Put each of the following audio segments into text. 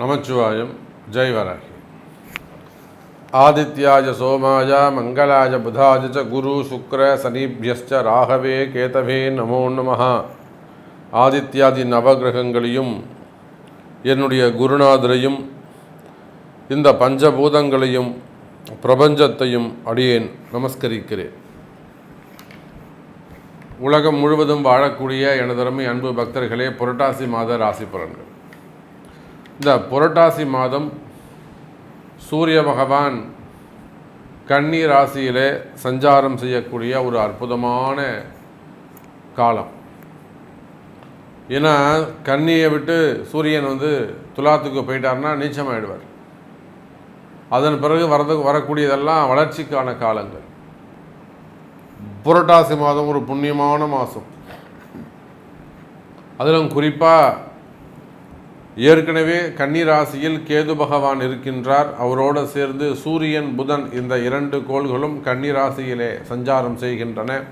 நமச்சிவாயம். ஜெய்வராகி ஆதித்யாஜ ஆதித்யாய சோமாய மங்களாய புதாய ச குரு சுக்ர சனிபியஸ்ச ராகவே கேதவே நமோ நம ஆதித்யாதி நவகிரகங்களையும் என்னுடைய குருநாதரையும் இந்த பஞ்சபூதங்களையும் பிரபஞ்சத்தையும் அடியேன் நமஸ்கரிக்கிறேன். உலகம் முழுவதும் வாழக்கூடிய எனதருமை அன்பு பக்தர்களே புரட்டாசி மாத ராசி பலன்கள் இந்த புரட்டாசி மாதம் சூரிய பகவான் கன்னி ராசியிலே சஞ்சாரம் செய்யக்கூடிய ஒரு அற்புதமான காலம். ஏன்னா கன்னியை விட்டு சூரியன் வந்து துலாத்துக்கு போயிட்டார்னா நீச்சமாயிடுவார். அதன் பிறகு வரது வரக்கூடியதெல்லாம் வளர்ச்சிக்கான காலங்கள். புரட்டாசி மாதம் ஒரு புண்ணியமான மாதம். அதிலும் குறிப்பாக ஏற்கனவே கன்னிராசியில் கேது பகவான் இருக்கின்றார். அவரோடு சேர்ந்து சூரியன் புதன் இந்த இரண்டு கோள்களும் கன்னிராசியிலே சஞ்சாரம் செய்கின்றன.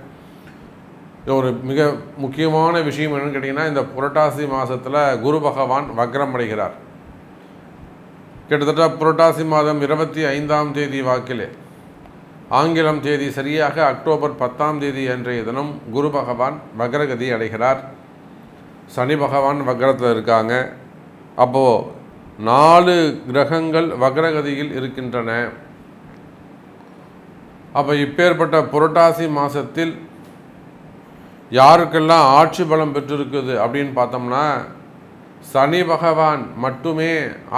ஒரு மிக முக்கியமான விஷயம் என்னன்னு கேட்டிங்கன்னா இந்த புரட்டாசி மாதத்தில் குரு பகவான் வக்ரம் அடைகிறார். கிட்டத்தட்ட புரட்டாசி மாதம் இருபத்தி ஐந்தாம் தேதி வாக்கிலே ஆங்கிலம் தேதி சரியாக அக்டோபர் பத்தாம் தேதி அன்றைய தினம் குரு பகவான் வக்ரகதி அடைகிறார். சனி பகவான் வக்ரத்தில் இருக்காங்க. அப்போது நாலு கிரகங்கள் வக்ரகதியில் இருக்கின்றன. அப்போ இப்பேற்பட்ட புரட்டாசி மாதத்தில் யாருக்கெல்லாம் ஆட்சி பலம் பெற்றிருக்குது அப்படின்னு பார்த்தோம்னா சனி பகவான் மட்டுமே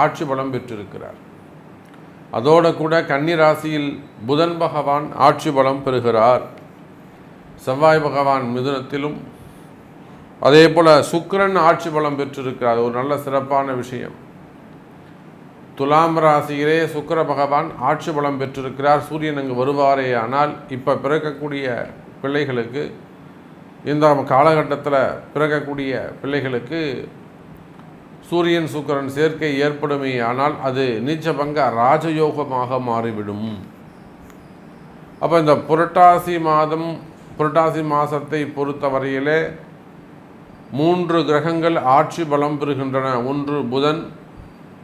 ஆட்சி பலம் பெற்றிருக்கிறார். அதோடு கூட கன்னி ராசியில் புதன் பகவான் ஆட்சி பலம் பெறுகிறார். செவ்வாய் பகவான் மிதுனத்திலும் அதே போல் சுக்கிரன் ஆட்சி பலம் பெற்றிருக்கிறார். ஒரு நல்ல சிறப்பான விஷயம். துலாம் ராசியிலே சுக்கிர பகவான் ஆட்சி பலம் பெற்றிருக்கிறார். சூரியன் அங்கு வருவாரே ஆனால் இப்போ பிறக்கக்கூடிய பிள்ளைகளுக்கு இந்த காலகட்டத்தில் பிறக்கக்கூடிய பிள்ளைகளுக்கு சூரியன் சுக்கிரன் சேர்க்கை ஏற்படுமே ஆனால் அது நீச்சபங்க ராஜயோகமாக மாறிவிடும். அப்போ இந்த புரட்டாசி மாதம் புரட்டாசி மாதத்தை பொறுத்தவரையிலே மூன்று கிரகங்கள் ஆட்சி பலம் பெறுகின்றன. ஒன்று புதன்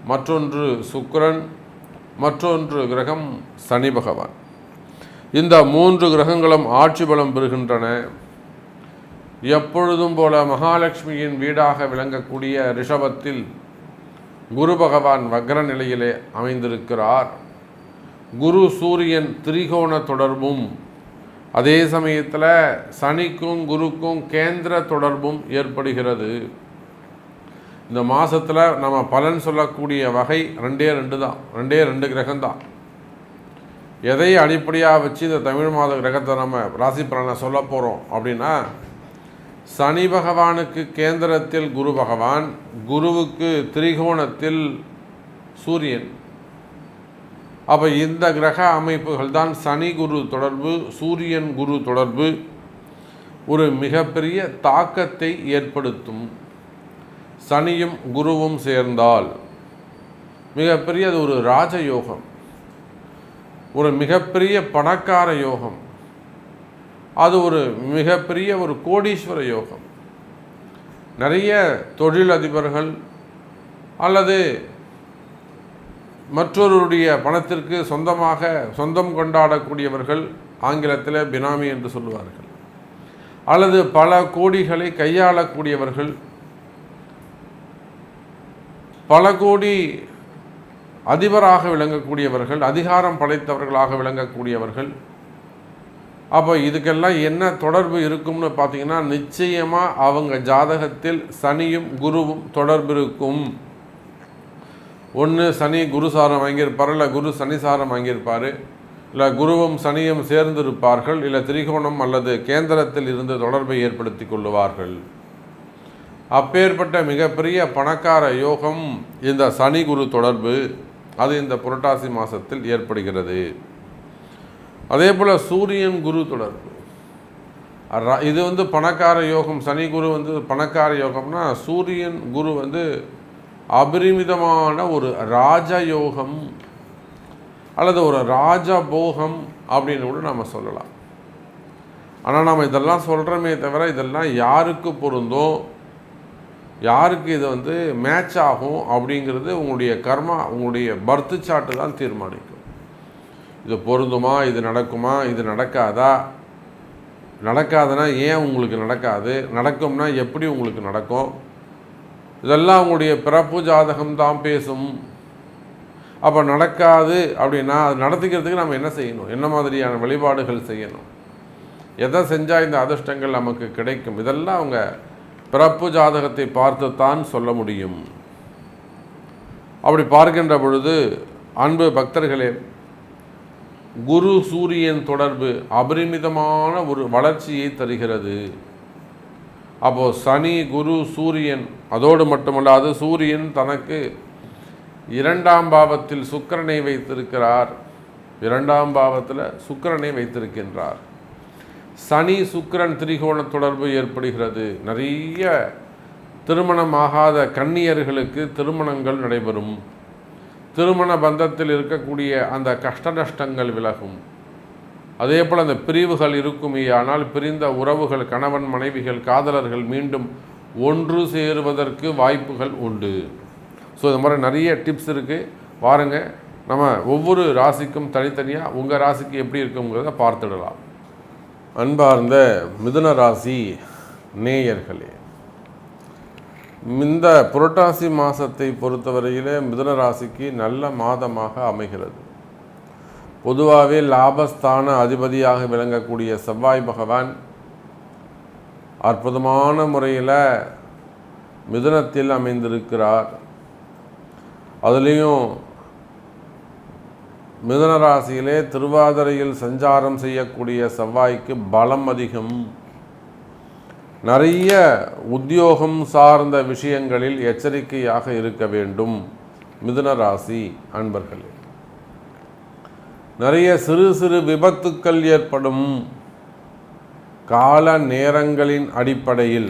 மற்றொன்று சுக்கரன் மற்றொன்று கிரகம் சனி பகவான். இந்த மூன்று கிரகங்களும் ஆட்சி பலம் பெறுகின்றன. எப்பொழுதும் போல மகாலட்சுமியின் வீடாக விளங்கக்கூடிய ரிஷபத்தில் குரு பகவான் வக்ர நிலையிலே அமைந்திருக்கிறார். குரு சூரியன் திரிகோண தொடர்பும் அதே சமயத்தில் சனிக்கும் குருக்கும் கேந்திர தொடர்பும் ஏற்படுகிறது. இந்த மாதத்தில் நம்ம பலன் சொல்லக்கூடிய வகை ரெண்டே ரெண்டு தான். ரெண்டே ரெண்டு கிரகம்தான் எதை அடிப்படையாக வச்சு இந்த தமிழ் மாத கிரகத்தை நம்ம ராசி பலனை சொல்ல போகிறோம் அப்படின்னா சனி பகவானுக்கு கேந்திரத்தில் குரு பகவான் குருவுக்கு திரிகோணத்தில் சூரியன். அப்போ இந்த கிரக அமைப்புகள் தான் சனி குரு தொடர்பு சூரியன் குரு தொடர்பு. ஒரு மிகப்பெரிய தாக்கத்தை ஏற்படுத்தும். சனியும் குருவும் சேர்ந்தால் மிகப்பெரிய அது ஒரு ராஜயோகம். ஒரு மிகப்பெரிய பணக்கார யோகம். அது ஒரு மிகப்பெரிய ஒரு கோடீஸ்வர யோகம். நிறைய தொழிலதிபர்கள் அல்லது மற்றொருடைய பணத்திற்கு சொந்தமாக சொந்தம் கொண்டாடக்கூடியவர்கள் ஆங்கிலத்தில் பினாமி என்று சொல்லுவார்கள். அல்லது பல கோடிகளை கையாளக்கூடியவர்கள் பல கோடி அதிபராக விளங்கக்கூடியவர்கள் அதிகாரம் படைத்தவர்களாக விளங்கக்கூடியவர்கள். அப்போ இதுக்கெல்லாம் என்ன தொடர்பு இருக்கும்னு பார்த்தீங்கன்னா நிச்சயமாக அவங்க ஜாதகத்தில் சனியும் குருவும் தொடர்பு இருக்கும். ஒன்று சனி குரு சாரம் வாங்கியிருப்பார் இல்லை குரு சனி சாரம் வாங்கியிருப்பார் இல்லை குருவும் சனியும் சேர்ந்திருப்பார்கள் இல்லை திரிகோணம் அல்லது கேந்திரத்தில் இருந்து தொடர்பை ஏற்படுத்தி கொள்ளுவார்கள். அப்பேற்பட்ட மிகப்பெரிய பணக்கார யோகம் இந்த சனி குரு தொடர்பு. அது இந்த புரட்டாசி மாதத்தில் ஏற்படுகிறது. அதே போல் சூரியன் குரு தொடர்பு. இது வந்து பணக்கார யோகம் சனி குரு வந்து பணக்கார யோகம்னா சூரியன் குரு வந்து அபரிமிதமான ஒரு ராஜயோகம் அல்லது ஒரு ராஜபோகம் அப்படின்னு கூட நம்ம சொல்லலாம். ஆனால் நம்ம இதெல்லாம் சொல்கிறோமே தவிர இதெல்லாம் யாருக்கு பொருந்தும்? யாருக்கு இது வந்து மேட்ச் ஆகும் அப்படிங்கிறது உங்களுடைய கர்மா உங்களுடைய பர்த்து சாட்டு தான் தீர்மானிக்கும். இது பொருந்துமா? இது நடக்குமா? இது நடக்காதா? நடக்காதுன்னா ஏன் உங்களுக்கு நடக்காது? நடக்கும்னா எப்படி உங்களுக்கு நடக்கும்? இதெல்லாம் உங்களுடைய பிறப்பு ஜாதகம் தான் பேசும். அப்போ நடக்காது அப்படின்னா அது நடத்திக்கிறதுக்கு நம்ம என்ன செய்யணும்? என்ன மாதிரியான வழிபாடுகள் செய்யணும்? எதை செஞ்சால் இந்த அதிர்ஷ்டங்கள் நமக்கு கிடைக்கும்? இதெல்லாம் அவங்க பிறப்பு ஜாதகத்தை பார்த்து தான் சொல்ல முடியும். அப்படி பார்க்கின்ற பொழுது அன்பு பக்தர்களே குரு சூரியன் தொடர்பு அபரிமிதமான ஒரு வளர்ச்சியை தருகிறது. அப்போது சனி குரு சூரியன் அதோடு மட்டுமல்லாது சூரியன் தனக்கு இரண்டாம் பாவத்தில் சுக்கிரனை வைத்திருக்கிறார். இரண்டாம் பாவத்தில் சுக்கிரனை வைத்திருக்கின்றார். சனி சுக்கிரன் திரிகோண தொடர்பு ஏற்படுகிறது. நிறைய திருமணமாகாத கன்னியர்களுக்கு திருமணங்கள் நடைபெறும். திருமண பந்தத்தில் இருக்கக்கூடிய அந்த கஷ்ட நஷ்டங்கள் விலகும். அதே போல் அந்த பிரிவுகள் இருக்குமே ஆனால் பிரிந்த உறவுகள் கணவன் மனைவிகள் காதலர்கள் மீண்டும் ஒன்று சேருவதற்கு வாய்ப்புகள் உண்டு. ஸோ இது மாதிரி நிறைய டிப்ஸ் இருக்குது பாருங்கள் நம்ம ஒவ்வொரு ராசிக்கும் தனித்தனியாக உங்கள் ராசிக்கு எப்படி இருக்குங்கிறத பார்த்துடலாம். அன்பார்ந்த மிதுன ராசி நேயர்களே இந்த புரட்டாசி மாதத்தை பொறுத்தவரையிலே மிதுன ராசிக்கு நல்ல மாதமாக அமைகிறது. பொதுவாகவே லாபஸ்தான அதிபதியாக விளங்கக்கூடிய செவ்வாய் பகவான் அற்புதமான முறையில் மிதுனத்தில் அமைந்திருக்கிறார். அதுலேயும் மிதுன ராசியிலே திருவாதிரையில் சஞ்சாரம் செய்யக்கூடிய செவ்வாய்க்கு பலம் அதிகம். நிறைய உத்தியோகம் சார்ந்த விஷயங்களில் எச்சரிக்கையாக இருக்க வேண்டும். மிதுன ராசி அன்பர்களே. நிறைய சிறு சிறு விபத்துக்கள் ஏற்படும் கால நேரங்களின் அடிப்படையில்.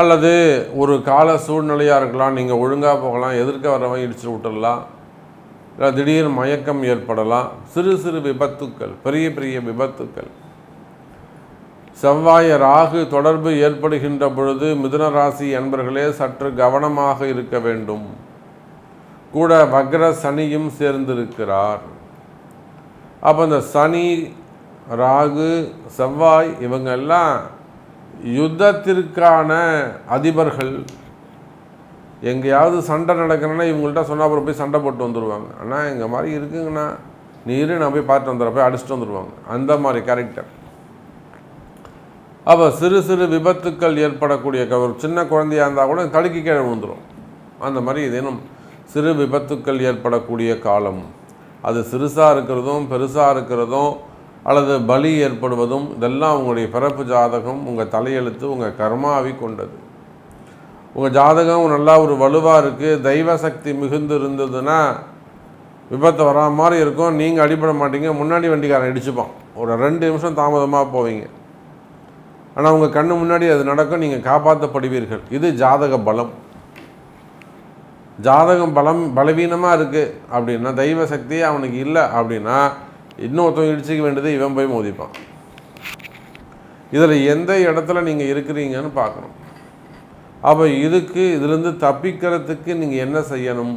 அல்லது ஒரு கால சூழ்நிலையாக இருக்கலாம் நீங்கள் ஒழுங்காக போகலாம் எதிர்க்க வரவன் இடிச்சு விட்டுடலாம் இல்லை திடீர் மயக்கம் ஏற்படலாம் சிறு சிறு விபத்துக்கள் பெரிய பெரிய விபத்துக்கள். செவ்வாய் ராகு தொடர்பு ஏற்படுகின்ற பொழுது மிதுன ராசி என்பர்களே சற்று கவனமாக இருக்க வேண்டும். கூட வக்ர சனியும் சேர்ந்திருக்கிறார். அப்போ இந்த சனி ராகு செவ்வாய் இவங்க எல்லாம் யுத்தத்திற்கான அதிபர்கள். எங்கேயாவது சண்டை நடக்கிறேன்னா இவங்கள்ட்ட சொன்னால் அப்புறம் போய் சண்டை போட்டு வந்துடுவாங்க ஆனால் எங்கள் மாதிரி இருக்குங்கண்ணா. நீரு நான் போய் பார்த்துட்டு வந்துடுற போய் அடிச்சுட்டு வந்துடுவாங்க அந்த மாதிரி கேரக்டர் அப்போ சிறு சிறு விபத்துக்கள் ஏற்படக்கூடிய ஒரு சின்ன குழந்தையாக இருந்தால் கூட தடுக்கி கீழே விழுந்துடும் அந்த மாதிரி ஏதேனும் சிறு விபத்துக்கள் ஏற்படக்கூடிய காலம். அது சிறுசாக இருக்கிறதும் பெருசாக இருக்கிறதும் அல்லது பலி ஏற்படுவதும் இதெல்லாம் உங்களுடைய பிறப்பு ஜாதகம் உங்கள் தலையெழுத்து உங்கள் கர்மாவை கொண்டது. உங்கள் ஜாதகம் நல்லா ஒரு வலுவாக இருக்குது தெய்வ சக்தி மிகுந்து இருந்ததுன்னா விபத்து வரா மாதிரி இருக்கும் நீங்கள் அடிபட மாட்டீங்க முன்னாடி வண்டிக்காரன் இடிச்சுப்பான். ஒரு ரெண்டு நிமிஷம் தாமதமாக போவீங்க. ஆனால் உங்கள் கண்ணு முன்னாடி அது நடக்கும் நீங்கள் காப்பாற்றப்படுவீர்கள் இது ஜாதக பலம். ஜாதகம் பலம் பலவீனமாக இருக்குது அப்படின்னா தெய்வ சக்தியே அவனுக்கு இல்லை அப்படின்னா இன்னொருத்தவங்க இடிச்சிக்க வேண்டியது இவன் போய் மோதிப்பான். இதில் எந்த இடத்துல நீங்கள் இருக்கிறீங்கன்னு பார்க்கணும். அப்போ இதுக்கு இதுலேருந்து தப்பிக்கிறதுக்கு நீங்கள் என்ன செய்யணும்?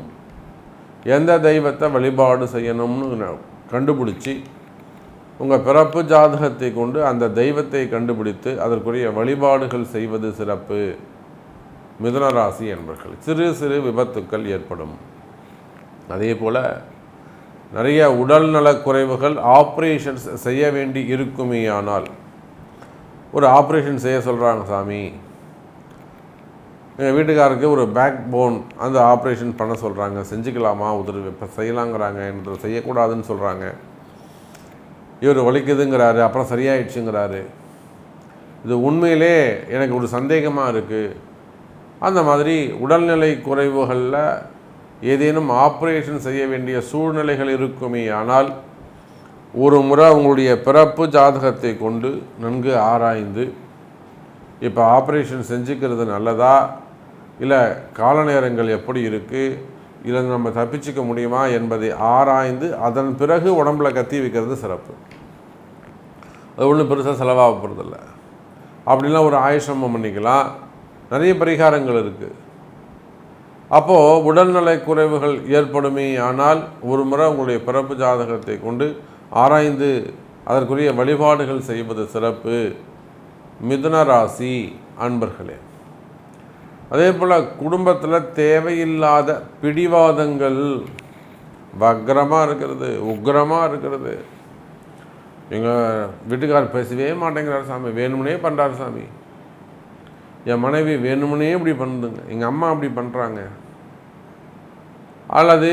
எந்த தெய்வத்தை வழிபாடு செய்யணும்னு கண்டுபிடிச்சி உங்கள் பிறப்பு ஜாதகத்தை கொண்டு அந்த தெய்வத்தை கண்டுபிடித்து அதற்குரிய வழிபாடுகள் செய்வது சிறப்பு. மிதுன ராசி என்பர்கள். சிறு சிறு விபத்துக்கள் ஏற்படும். அதே போல் நிறைய உடல்நலக் குறைவுகள் ஆப்ரேஷன்ஸ் செய்ய வேண்டி இருக்குமேயானால் ஒரு ஆப்ரேஷன் செய்ய சொல்கிறாங்க சாமி. எங்கள் வீட்டுக்காருக்கு ஒரு பேக் போன் அந்த ஆப்ரேஷன் பண்ண சொல்கிறாங்க செஞ்சுக்கலாமா உதவி இப்போ செய்யலாங்கிறாங்க. என்று செய்யக்கூடாதுன்னு சொல்கிறாங்க இவர் வலிக்குதுங்கிறாரு அப்புறம் சரியாயிடுச்சுங்கிறாரு. இது உண்மையிலே எனக்கு ஒரு சந்தேகமாக இருக்குது அந்த மாதிரி உடல்நிலை குறைவுகளில் ஏதேனும் ஆப்ரேஷன் செய்ய வேண்டிய சூழ்நிலைகள் இருக்குமே ஆனால் ஒரு முறை உங்களுடைய பிறப்பு ஜாதகத்தை கொண்டு நன்கு ஆராய்ந்து இப்போ ஆப்ரேஷன் செஞ்சுக்கிறது நல்லதா? இல்லை கால நேரங்கள் எப்படி இருக்குது இதில் நம்ம தப்பிச்சுக்க முடியுமா என்பதை ஆராய்ந்து அதன் பிறகு உடம்புல கத்தி வைக்கிறது சிறப்பு. அது ஒன்றும் பெருசாக செலவாக போகிறதில்ல அப்படிலாம் ஒரு ஆயுஷமம் பண்ணிக்கலாம். நிறைய பரிகாரங்கள் இருக்குது அப்போது உடல்நலை குறைவுகள் ஏற்படுமே ஆனால் ஒரு முறை உங்களுடைய பிறப்பு ஜாதகத்தை கொண்டு ஆராய்ந்து அதற்குரிய வழிபாடுகள் செய்வது சிறப்பு. மிதுன ராசி அன்பர்களே அதே போல் குடும்பத்தில் தேவையில்லாத பிடிவாதங்கள் வக்ரமாக இருக்கிறது உக்ரமாக இருக்கிறது. எங்கள் வீட்டுக்கார் பேசவே மாட்டேங்கிறார் சாமி வேணும்னே பண்ணுறாரு சாமி. என் மனைவி வேணும்னே இப்படி பண்ணுதுங்க. எங்கள் அம்மா அப்படி பண்ணுறாங்க அல்லது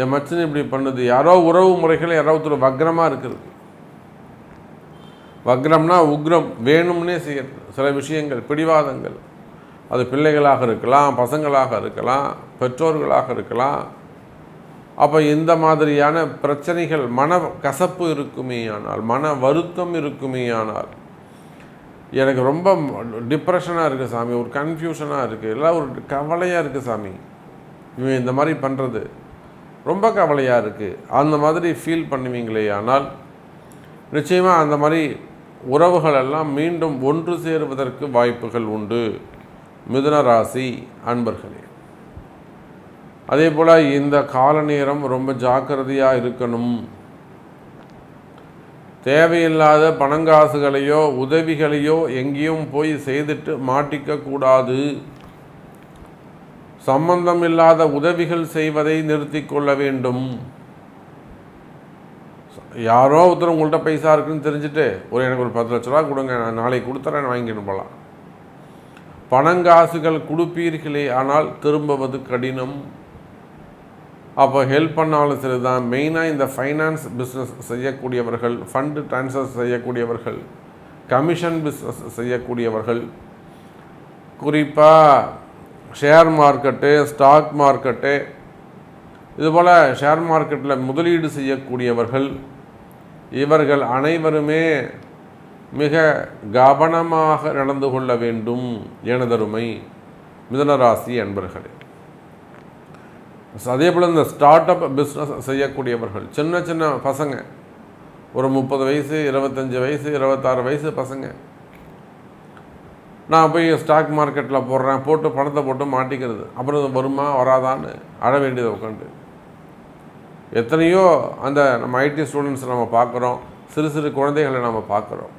என் மச்சன் இப்படி பண்ணுது. யாரோ உறவு முறைகள் யாரோ ஒருத்தர் வக்ரமாக இருக்குது. வக்ரம்னா உக்ரம் வேணும்னே செய்யறது. சில விஷயங்கள் பிடிவாதங்கள். அது பிள்ளைகளாக இருக்கலாம் பசங்களாக இருக்கலாம் பெற்றோர்களாக இருக்கலாம். அப்போ இந்த மாதிரியான பிரச்சனைகள் மன கசப்பு இருக்குமே ஆனால் மன வருத்தம் இருக்குமே ஆனால் எனக்கு ரொம்ப டிப்ரெஷனாக இருக்குது சாமி. ஒரு கன்ஃபியூஷனாக இருக்குது எல்லாம் ஒரு கவலையாக இருக்குது சாமி. இவன் இந்த மாதிரி பண்ணுறது ரொம்ப கவலையாக இருக்குது அந்த மாதிரி ஃபீல் பண்ணுவீங்களே ஆனால் நிச்சயமாக அந்த மாதிரி உறவுகள் எல்லாம் மீண்டும் ஒன்று சேருவதற்கு வாய்ப்புகள் உண்டு. மிதுன ராசி அன்பர்களே. அதே போல் இந்த கால நேரம் ரொம்ப ஜாக்கிரதையாக இருக்கணும். தேவையில்லாத பணங்காசுகளையோ உதவிகளையோ எங்கேயும் போய் செய்துட்டு மாட்டிக்க கூடாது. சம்பந்தம் இல்லாத உதவிகள் செய்வதை நிறுத்தி கொள்ள வேண்டும். யாரோ ஒருத்தர் உங்கள்கிட்ட பைசா இருக்குன்னு தெரிஞ்சுட்டு ஒரு எனக்கு ஒரு பத்து லட்ச ரூபா கொடுங்க நான் நாளைக்கு கொடுத்துறேன் வாங்கிட்டு போகலாம் பணங்காசுகள் கொடுப்பீர்களே ஆனால் திரும்புவது கடினம். அப்போ ஹெல்ப் பண்ணாலும் சரி தான் மெயினாக இந்த ஃபைனான்ஸ் பிஸ்னஸ் செய்யக்கூடியவர்கள் ஃபண்டு ட்ரான்ஸ்ஃபர் செய்யக்கூடியவர்கள் கமிஷன் பிஸ்னஸ் செய்யக்கூடியவர்கள். குறிப்பாக ஷேர் மார்க்கெட்டு ஸ்டாக் மார்க்கெட்டு இதுபோல் ஷேர் மார்க்கெட்டில் முதலீடு செய்யக்கூடியவர்கள் இவர்கள் அனைவருமே மிக கவனமாக நடந்து கொள்ள வேண்டும் எனதருமை மிதனராசி அன்பர்களே. அதே போல் இந்த ஸ்டார்ட் அப் பிஸ்னஸ் செய்யக்கூடியவர்கள் சின்ன சின்ன பசங்க ஒரு முப்பது வயசு இருபத்தஞ்சி வயசு இருபத்தாறு வயசு பசங்க. நான் போய் ஸ்டாக் மார்க்கெட்டில் போடுறேன் போட்டு பணத்தை போட்டு மாட்டிக்கிறது. அப்புறம் வருமா வராதான்னு அழ வேண்டியதை உட்காந்து. எத்தனையோ அந்த நம்ம ஐடி ஸ்டூடெண்ட்ஸ் நம்ம பார்க்குறோம் சிறு சிறு குழந்தைகளை நம்ம பார்க்குறோம்.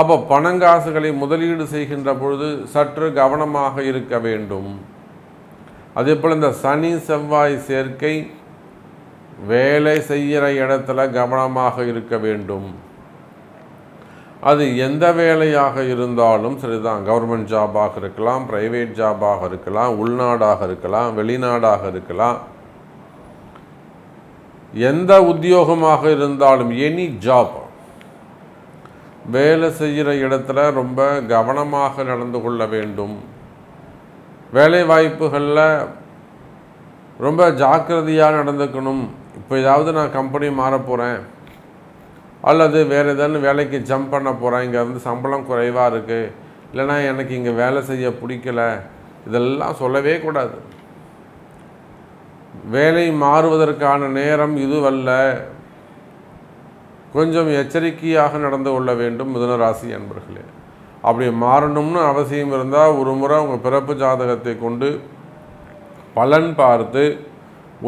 அப்போ பணங்காசுகளை முதலீடு செய்கின்ற பொழுது சற்று கவனமாக இருக்க வேண்டும். அதே போல் இந்த சனி செவ்வாய் சேர்க்கை வேலை செய்கிற இடத்துல கவனமாக இருக்க வேண்டும். அது எந்த வேலையாக இருந்தாலும் சரிதான். கவர்மெண்ட் ஜாபாக இருக்கலாம் ப்ரைவேட் ஜாபாக இருக்கலாம் உள்நாடாக இருக்கலாம் வெளிநாடாக இருக்கலாம். எந்த உத்தியோகமாக இருந்தாலும் எனி ஜாப் வேலை செய்கிற இடத்துல ரொம்ப கவனமாக நடந்து கொள்ள வேண்டும். வேலை வாய்ப்புகளில் ரொம்ப ஜாக்கிரதையாக நடந்துக்கணும். இப்போ ஏதாவது நான் கம்பெனி மாற போகிறேன் அல்லது வேறு ஏதாவது வேலைக்கு ஜம்ப் பண்ண போகிறேன் இங்கே வந்து சம்பளம் குறைவாக இருக்குது இல்லைனா எனக்கு இங்கே வேலை செய்ய பிடிக்கல. இதெல்லாம் சொல்லவே கூடாது. வேலை மாறுவதற்கான நேரம் இதுவல்ல. கொஞ்சம் எச்சரிக்கையாக நடந்து கொள்ள வேண்டும். மிதுனராசி அன்பர்களே. அப்படி மாறணும்னு அவசியம் இருந்தால் ஒரு முறை உங்கள் பிறப்பு ஜாதகத்தை கொண்டு பலன் பார்த்து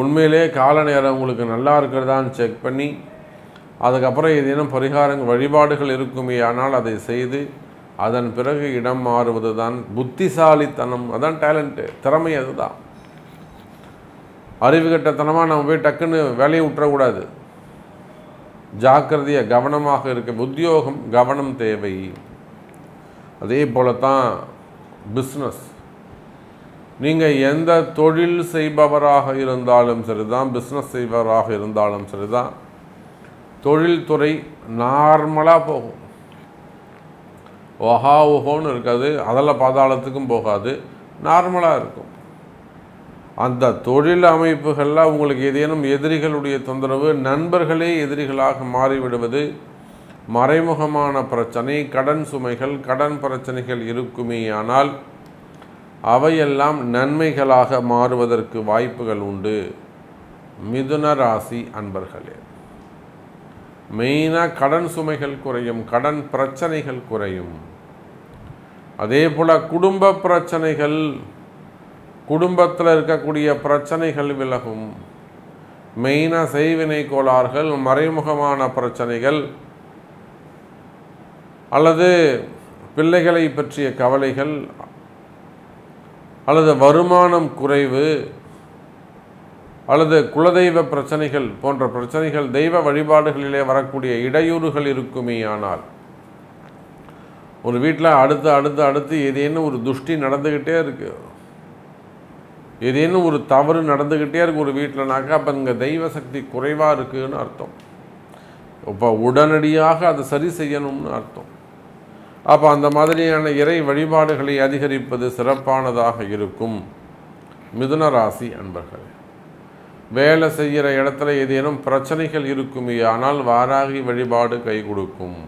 உண்மையிலே கால நேரம் உங்களுக்கு நல்லா இருக்கிறதான்னு செக் பண்ணி அதுக்கப்புறம் ஏதேனும் பரிகாரங்கள் வழிபாடுகள் இருக்குமே ஆனால் அதை செய்து அதன் பிறகு இடம் மாறுவது தான் புத்திசாலித்தனம். அதான் டேலண்ட்டு திறமை அதுதான். அறிவு கட்டத்தனமாக நம்ம போய் டக்குன்னு வேலையை விட்டுறக்கூடாது. ஜாக்கிரதையாக கவனமாக இருக்க உத்தியோகம் கவனம் தேவை. அதே போல தான் பிஸ்னஸ் நீங்கள் எந்த தொழில் செய்பவராக இருந்தாலும் சரிதான் பிஸ்னஸ் செய்பவராக இருந்தாலும் சரிதான். தொழில்துறை நார்மலாக போகும். ஒஹா ஓஹோன்னு இருக்காது. அதில் பாதாளத்துக்கும் போகாது. நார்மலாக இருக்கும். அந்த தொழில் அமைப்புகளில் உங்களுக்கு ஏதேனும் எதிரிகளுடைய தொந்தரவு நண்பர்களே எதிரிகளாக மாறிவிடுவது மறைமுகமான பிரச்சனை கடன் சுமைகள் கடன் பிரச்சனைகள் இருக்குமே ஆனால் அவையெல்லாம் நன்மைகளாக மாறுவதற்கு வாய்ப்புகள் உண்டு. மிதுன ராசி அன்பர்களே மெயினாக கடன் சுமைகள் குறையும் கடன் பிரச்சனைகள் குறையும். அதே போல் குடும்ப பிரச்சனைகள் குடும்பத்தில் இருக்கக்கூடிய பிரச்சனைகள் விலகும். மெயினாக செய்வினை கோளாறுகள் மறைமுகமான பிரச்சனைகள் அல்லது பிள்ளைகளை பற்றிய கவலைகள் அல்லது வருமானம் குறைவு அல்லது குலதெய்வ பிரச்சனைகள் போன்ற பிரச்சனைகள் தெய்வ வழிபாடுகளிலே வரக்கூடிய இடையூறுகள் இருக்குமே ஆனால் ஒரு வீட்டில் அடுத்து அடுத்து அடுத்து ஏதேனும் ஒரு துஷ்டி நடந்துக்கிட்டே இருக்கு. ஏதேனும் ஒரு தவறு நடந்துக்கிட்டே இருக்கு ஒரு வீட்டில்னாக்கா அப்போ இங்கே தெய்வ சக்தி குறைவாக இருக்குதுன்னு அர்த்தம். இப்போ உடனடியாக அதை சரி செய்யணும்னு அர்த்தம். அப்போ அந்த மாதிரியான இறை வழிபாடுகளை அதிகரிப்பது சிறப்பானதாக இருக்கும். மிதுன ராசி அன்பர்கள் வேலை செய்கிற இடத்துல ஏதேனும் பிரச்சனைகள் இருக்குமே ஆனால் வாராகி வழிபாடு கை கொடுக்கும்.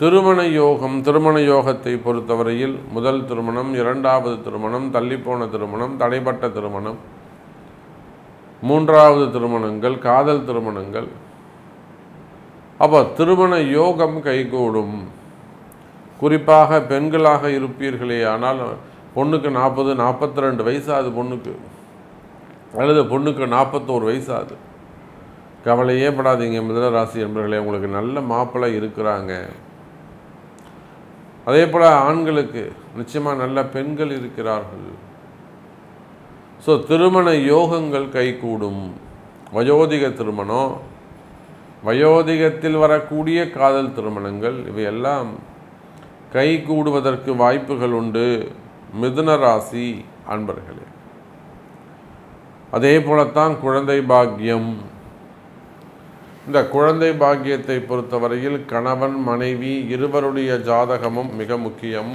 திருமண யோகம் திருமண யோகத்தை பொறுத்தவரையில் முதல் திருமணம் இரண்டாவது திருமணம் தள்ளிப்போன திருமணம் தடைப்பட்ட திருமணம் மூன்றாவது திருமணங்கள் காதல் திருமணங்கள் அப்போ திருமண யோகம் கைகூடும். குறிப்பாக பெண்களாக இருப்பீர்களே ஆனால் பொண்ணுக்கு நாற்பது நாற்பத்தி ரெண்டு வயசாகுது பொண்ணுக்கு. அல்லது பொண்ணுக்கு நாற்பத்தோரு வயசாகுது கவலையே படாதீங்க மிதனராசி என்பர்களே உங்களுக்கு நல்ல மாப்பிள்ளை இருக்கிறாங்க. அதே போல் ஆண்களுக்கு நிச்சயமாக நல்ல பெண்கள் இருக்கிறார்கள். ஸோ திருமண யோகங்கள் கைகூடும். வயோதிக திருமணம் வயோதிகத்தில் வரக்கூடிய காதல் திருமணங்கள் இவையெல்லாம் கை கூடுவதற்கு வாய்ப்புகள் உண்டு. மிதுன ராசி அன்பர்களே அதே போலத்தான் குழந்தை பாக்கியம். இந்த குழந்தை பாக்கியத்தை பொறுத்தவரையில் கணவன் மனைவி இருவருடைய ஜாதகமும் மிக முக்கியம்.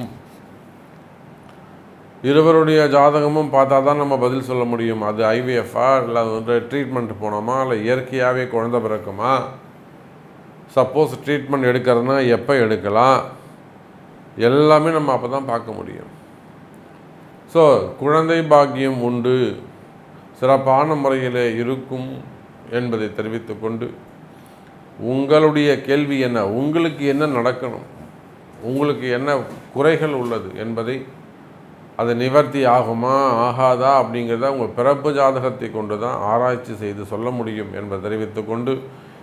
இருவருடைய ஜாதகமும் பார்த்தா தான் நம்ம பதில் சொல்ல முடியும். அது ஐவிஎஃப்ஆ இல்லை அது வந்து ட்ரீட்மெண்ட் போனோமா இல்லை இயற்கையாகவே குழந்தை பிறக்குமா? சப்போஸ் ட்ரீட்மெண்ட் எடுக்கிறதுனா எப்போ எடுக்கலாம்? எல்லாமே நம்ம அப்போ தான் பார்க்க முடியும். ஸோ குழந்தை பாக்கியம் உண்டு. சிறப்பான முறையில் இருக்கும் என்பதை தெரிவித்துக்கொண்டு உங்களுடைய கேள்வி என்ன? உங்களுக்கு என்ன நடக்கணும்? உங்களுக்கு என்ன குறைகள் உள்ளது என்பதை அது நிவர்த்தி ஆகுமா? ஆகாதா? அப்படிங்கிறத உங்கள் பிறப்பு ஜாதகத்தை கொண்டு தான் ஆராய்ச்சி செய்து சொல்ல முடியும் என்பதை தெரிவித்துக்கொண்டு